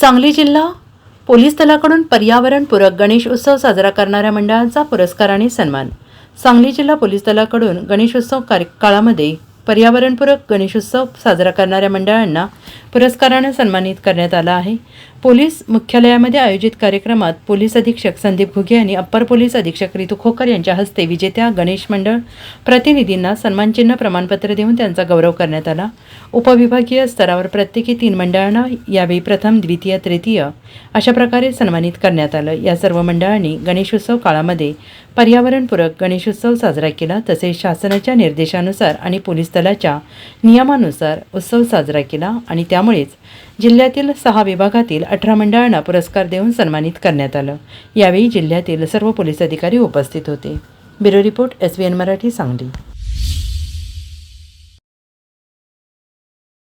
सांगली जिल्हा पोलीस दलाकडून पर्यावरणपूरक गणेश उत्सव साजरा करणाऱ्या मंडळांचा पुरस्काराने सन्मान. सांगली जिल्हा पोलीस दलाकडून गणेशोत्सव कार्य काळामध्ये पर्यावरणपूरक गणेशोत्सव साजरा करणाऱ्या मंडळांना पुरस्कारानं सन्मानित करण्यात आलं आहे. पोलीस मुख्यालयामध्ये आयोजित कार्यक्रमात पोलीस अधीक्षक संदीप घुगे आणि अप्पर पोलीस अधीक्षक रितू खोकर यांच्या हस्ते विजेत्या गणेश मंडळ प्रतिनिधींना सन्मानचिन्ह प्रमाणपत्र देऊन त्यांचा गौरव करण्यात आला. उपविभागीय स्तरावर प्रत्येकी तीन मंडळांना यावेळी प्रथम द्वितीय तृतीय अशा प्रकारे सन्मानित करण्यात आलं. या सर्व मंडळांनी गणेशोत्सव काळामध्ये पर्यावरणपूरक गणेशोत्सव साजरा केला. तसेच शासनाच्या निर्देशानुसार आणि पोलीस दलाच्या नियमानुसार उत्सव साजरा केला आणि त्या त्यामुळेच जिल्ह्यातील सहा विभागातील अठरा मंडळांना पुरस्कार देऊन सन्मानित करण्यात आलं. यावेळी जिल्ह्यातील सर्व पोलीस अधिकारी उपस्थित होते. Bureau report S V N Marathi Sangli.